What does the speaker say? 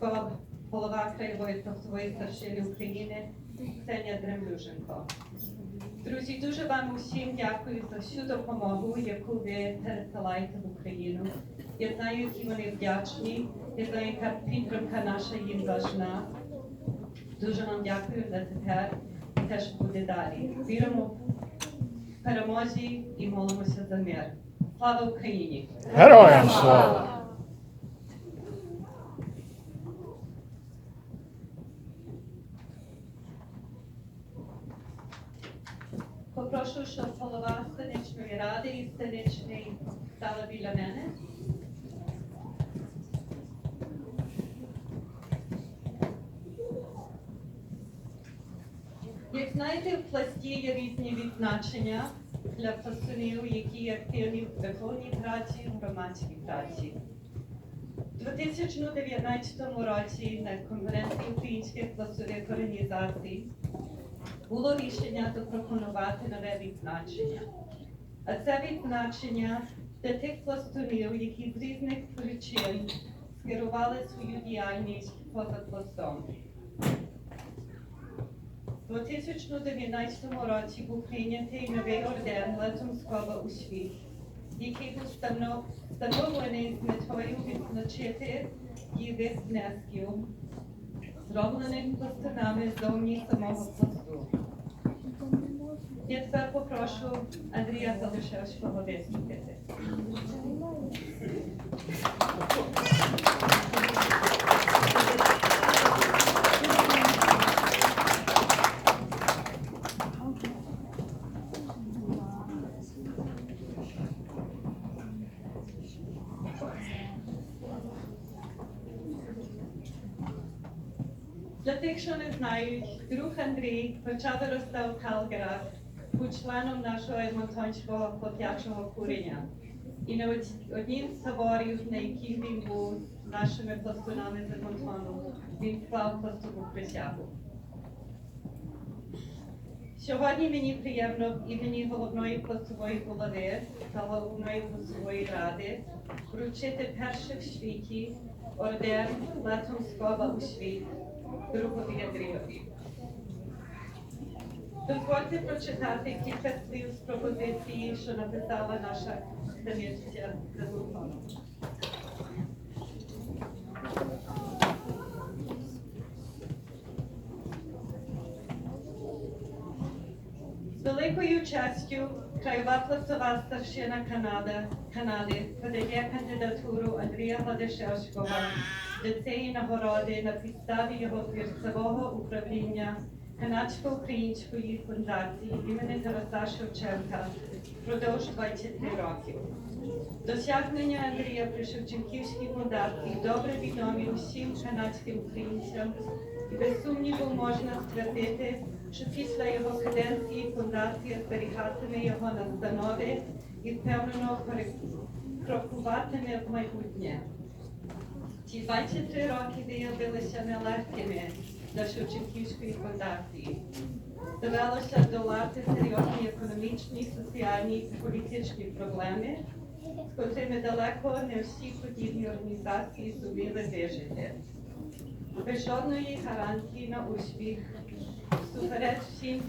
Скоб, голова краєвої фронтової старшини України Ксенія Дремлюженко. Друзі, дуже вам усім дякую за всю допомогу, яку ви пересилаєте в Україну. Я знаю, які вони вдячні, я знаю, яка підтримка наша їм важна. Дуже вам дякую за тепер і те, що буде далі. Віримо в перемозі і молимося за мир. Слава Україні! Героям слава! Попрошу, щоб голова Станичної ради і Станичний стала біля мене. Як знаєте, в пласті є різні відзначення для пластунів, які активні в духовній праці, в громадській праці. У 2019 році на конференції українських пластових організацій було рішення запропонувати нове відзначення. А це відзначення для тих пластунів, які з різних причин скерували свою діяльність поза пластом. У 2019 році був прийнятий новий орден Летом Скоба у світ, який був встановлений з метою відзначити діви внесків, зроблених пластунами зовні самого пласту. Я тепер попрошу Андрія Залишевського виступити. Для тих, що не знають, друг Андрій, хоча виростав в Калгарах, був членом нашого Едмонтонського хлоп'ячого курення. І на од- однім з таборів, на яких він був нашими пластунами з Едмонтону, він вклав пластову присягу. Сьогодні мені приємно в імені головної пластової голови та головної пластової ради вручити перший в світі орден Летом Скоба у світ другові Андрійові. Дозвольте прочитати кілька слів з пропозиції, що написала наша станиця Казухона. З великою честю краєва пластова старшина Канада, Канади подає кандидатуру Андрія Гладишевського до цієї нагороди на підставі його твірцевого управління Канадсько-Української фундації імені Тараса Шевченка впродовж 23 років. Досягнення Андрія при Шевченківській фундації добре відомі усім канадським українцям, і без сумніву можна ствердити, що після його каденції фундація зберігатиме його настанови і впевнено крокуватиме в майбутнє. Ці 23 роки виявилися нелегкими для Шевченківської фундації. Довелося долати серйозні економічні, соціальні і політичні проблеми, з котрими далеко не всі подібні організації зуміли вижити. Без жодної гарантії на успіх, всупереч всім